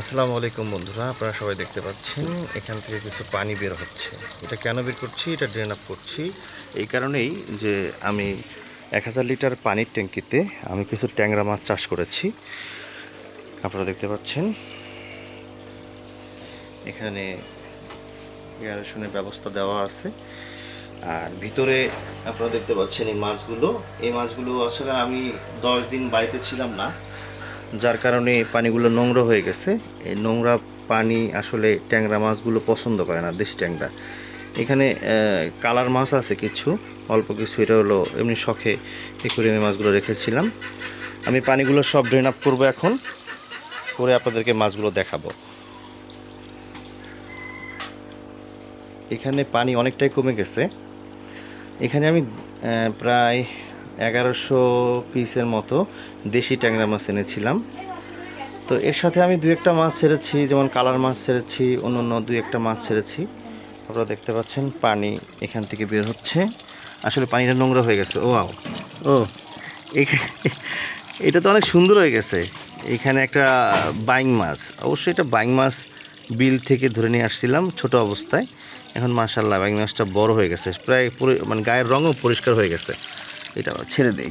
আসসালামু আলাইকুম বন্ধুরা, আপনারা সবাই দেখতে পাচ্ছেন, এখান থেকে কিছু পানি বের হচ্ছে। এটা কেন বের করছি? এটা ড্রেন আপ করছি। এই কারণেই যে আমি এক হাজার লিটার পানির ট্যাঙ্কিতে আমি কিছু ট্যাংরা মাছ চাষ করেছি। আপনারা দেখতে পাচ্ছেন, এখানে এয়ারেশনের ব্যবস্থা দেওয়া আছে। আর ভিতরে আপনারা দেখতে পাচ্ছেন এই মাছগুলো। এই মাছগুলো আসলে আমি দশ দিন বাড়িতে ছিলাম না যার কারণে পানিগুলো নোংরা হয়ে গেছে। এই নোংরা পানি আসলে ট্যাংরা মাছগুলো পছন্দ করে না, দেশি ট্যাংরা। এখানে কালার মাছ আছে কিছু, অল্প কিছু, এটা হলো এমনি শখে একুরিয়ামে মাছগুলো রেখেছিলাম। আমি পানিগুলো সব ড্রেন আপ করব এখন, করে আপনাদেরকে মাছগুলো দেখাবো। এখানে পানি অনেকটাই কমে গেছে। এখানে আমি প্রায় এগারোশো পিসের মতো দেশি ট্যাংরা মাছ এনেছিলাম। তো এর সাথে আমি দু একটা মাছ ছেড়েছি, যেমন কালার মাছ ছেড়েছি, অন্য অন্য দু একটা মাছ ছেড়েছি। আপনারা দেখতে পাচ্ছেন পানি এখান থেকে বের হচ্ছে। আসলে পানিটা নোংরা হয়ে গেছে। ও আও ও এটা তো অনেক সুন্দর হয়ে গেছে। এখানে একটা বাইং মাছ। অবশ্যই এটা বাইং মাছ বিল থেকে ধরে নিয়ে আসছিলাম ছোট অবস্থায়। এখন মাশাল্লাহ বাইং মাছটা বড় হয়ে গেছে। প্রায় পুরো মানে গায়ের রঙও পরিষ্কার হয়ে গেছে। এটা ছেড়ে দেই।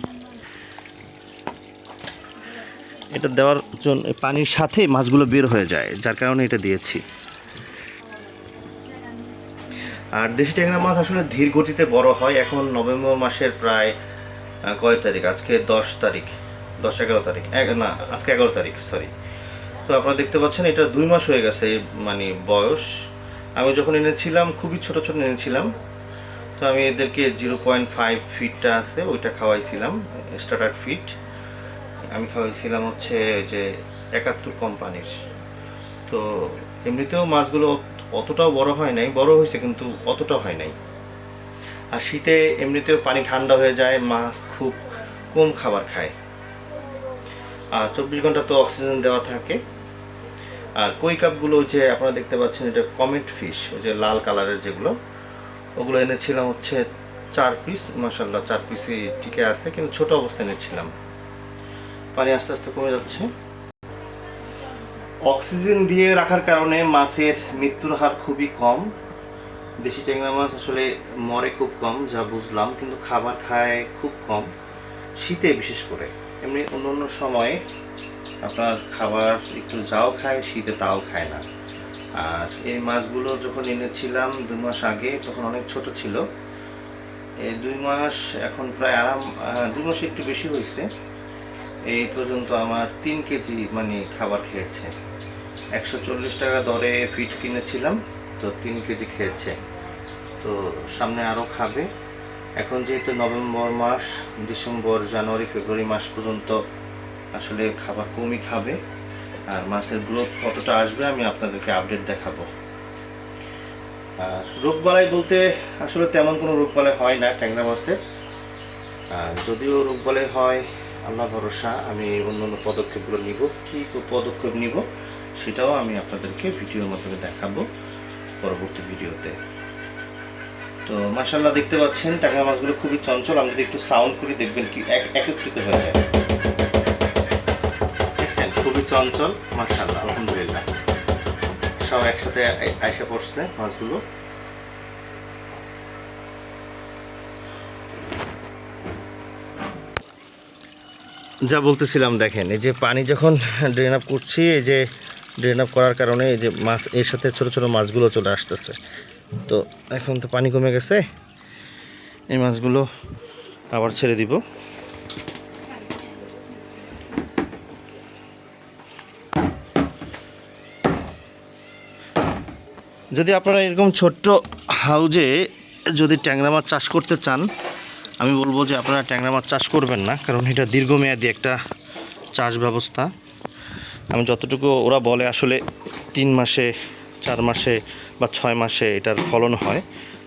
এটা দেওয়ার জন্য পানির সাথে মাছগুলো বের হয়ে যায়, যার কারণে এটা দিয়েছি। আর দেশি ট্যাংরা মাছ আসলে ধীর গতিতে বড় হয়। এখন নভেম্বর মাসের প্রায় কয় তারিখ? আজকে দশ তারিখ, দশ এগারো তারিখ। এক- না, আজকে এগারো তারিখ সরি তো আপনারা দেখতে পাচ্ছেন, এটা দুই মাস হয়ে গেছে মানে বয়স। আমি যখন এনেছিলাম, খুবই ছোট ছোট এনেছিলাম। তো আমি এদেরকে জিরো পয়েন্ট ফাইভ ফিটটা আছে, ওইটা খাওয়াইছিলাম স্টার্টার ফিট আমি খাওয়াইছিলাম হচ্ছে যে একাত্তর কোম্পানির তো এমনিতেও মাছগুলো অতটাও বড় হয় নাই, বড় হয়েছে কিন্তু অতটাও হয় নাই। আর শীতে এমনিতেও পানি ঠান্ডা হয়ে যায়, মাছ খুব কম খাবার খায়। আর চব্বিশ ঘণ্টা তো অক্সিজেন দেওয়া থাকে। আর কই কাপগুলো যে আপনারা দেখতে পাচ্ছেন এটা কমেট ফিশ ওই যে লাল কালারের যেগুলো ওগুলো এনেছিলাম হচ্ছে চার পিস মাসাল্লাহ চার পিসই টিকে আছে, কিন্তু ছোট অবস্থায় এনেছিলাম। পানি আস্তে আস্তে কমে যাচ্ছে। অক্সিজেন দিয়ে রাখার কারণে মাছের মৃত্যুর হার খুবই কম। দেশি ট্যাংরা মাছ আসলে মরে খুব কম, যা বুঝলাম, কিন্তু খাবার খায় খুব কম, শীতে বিশেষ করে। এমনি অন্য অন্য সময়ে আপনার খাবার একটু যাও খায়, শীতে তাও খায় না। আর এই মাছগুলো যখন এনেছিলাম দু মাস আগে, তখন অনেক ছোট ছিল। এই দুই মাস এখন প্রায় আরাম দুই মাস একটু বেশি হয়েছে। এই পর্যন্ত আমার তিন কেজি মানে খাবার খেয়েছে। একশো চল্লিশ টাকা দরে ফিট কিনেছিলাম, তো তিন কেজি খেয়েছে। তো সামনে আরও খাবে। এখন যেহেতু নভেম্বর মাস, ডিসেম্বর, জানুয়ারি, ফেব্রুয়ারি মাস পর্যন্ত আসলে খাবার কমই খাবে। আর মাছের গ্রোথ কতটা আসবে আমি আপনাদেরকে আপডেট দেখাবো। আর রোগবালাই বলতে আসলে তেমন কোনো রোগবালাই হয় না ট্যাংরা মাছের। যদিও রোগবালাই হয়, আল্লাহ ভরসা, আমি অন্য অন্য পদক্ষেপগুলো নিব। কী পদক্ষেপ নিব সেটাও আমি আপনাদেরকে ভিডিওর মাধ্যমে দেখাবো পরবর্তী ভিডিওতে। তো মাসাল্লাহ দেখতে পাচ্ছেন ট্যাংরা মাছগুলো খুবই চঞ্চল। আমি যদি একটু সাউন্ড করি দেখবেন কি এক একত্রিত হয়ে যায়। চঞ্চল মাসাল্লাহ আলহামদুলিল্লাহ। সব একসাথে আই- আইসা পড়ছে মাছগুলো। যা বলতেছিলাম, দেখেন, এই যে পানি যখন ড্রেন আপ করছি, এই যে ড্রেন আপ করার কারণে এই যে মাছ, এর সাথে ছোট ছোট মাছগুলো চলে আসতেছে। তো এখন তো পানি কমে গেছে, এই মাছগুলো আবার ছেড়ে দিব। যদি আপনারা এরকম ছোট্ট হাউজে যদি ট্যাংরা মাছ চাষ করতে চান, আমি বলব যে আপনারা ট্যাংরা মাছ চাষ করবেন না, কারণ এটা দীর্ঘমেয়াদী একটা চাষ ব্যবস্থা। আমি যতটুকু ওরা বলে, আসলে তিন মাসে, চার মাসে বা ছয় মাসে এটার ফলন হয়।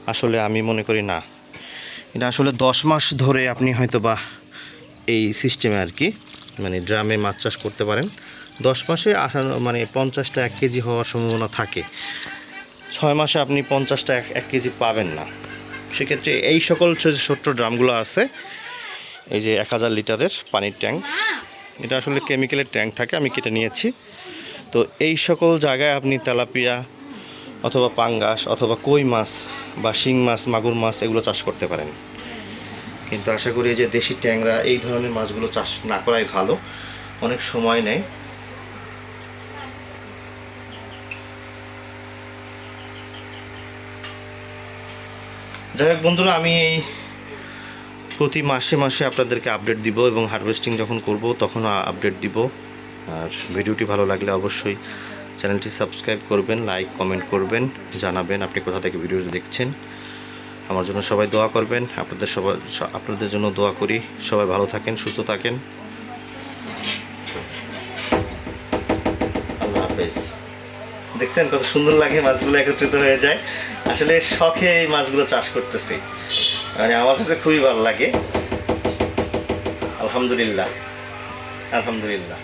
আসলে আমি মনে করি না। এটা আসলে দশ মাস ধরে আপনি হয়তো বা এই সিস্টেমে আর কি মানে ড্রামে মাছ চাষ করতে পারেন। দশ মাসে আসা মানে পঞ্চাশটা এক কেজি হওয়ার সম্ভাবনা থাকে। ছয় মাসে আপনি পঞ্চাশটা এক কেজি পাবেন না। সেক্ষেত্রে এই সকল ছোট্ট ড্রামগুলো আছে। এই যে এক হাজার লিটারের পানির ট্যাঙ্ক। এটা আসলে কেমিক্যালের ট্যাঙ্ক থাকে, আমি কেটে নিয়েছি। তো এই সকল জায়গায় আপনি তেলাপিয়া অথবা পাঙ্গাস অথবা কই মাছ বা শিং মাছ, মাগুর মাছ এগুলো চাষ করতে পারেন। কিন্তু আশা করি যে দেশি ট্যাংরা, এই ধরনের মাছগুলো চাষ না করাই ভালো। অনেক সময় নেয়। যাই হোক বন্ধুরা, আমি এই প্রতি মাসে মাসে আপনাদেরকে আপডেট দিব এবং হারভেস্টিং যখন করব তখন আপডেট দিব। আর ভিডিওটি ভালো লাগলে অবশ্যই চ্যানেলটি সাবস্ক্রাইব করবেন লাইক কমেন্ট করবেন, জানাবেন আপনি কোথা থেকে ভিডিওটি দেখছেন। আমার জন্য সবাই দোয়া করবেন, আপনাদের সবাই আপনাদের জন্য দোয়া করি। সবাই ভালো থাকেন, সুস্থ থাকেন। দেখছেন কত সুন্দর লাগে মাছগুলো একত্রিত হয়ে যায়। আসলে শখে এই মাছগুলো চাষ করতেছি। মানে আমার কাছে খুবই ভালো লাগে। আলহামদুলিল্লাহ। আলহামদুলিল্লাহ।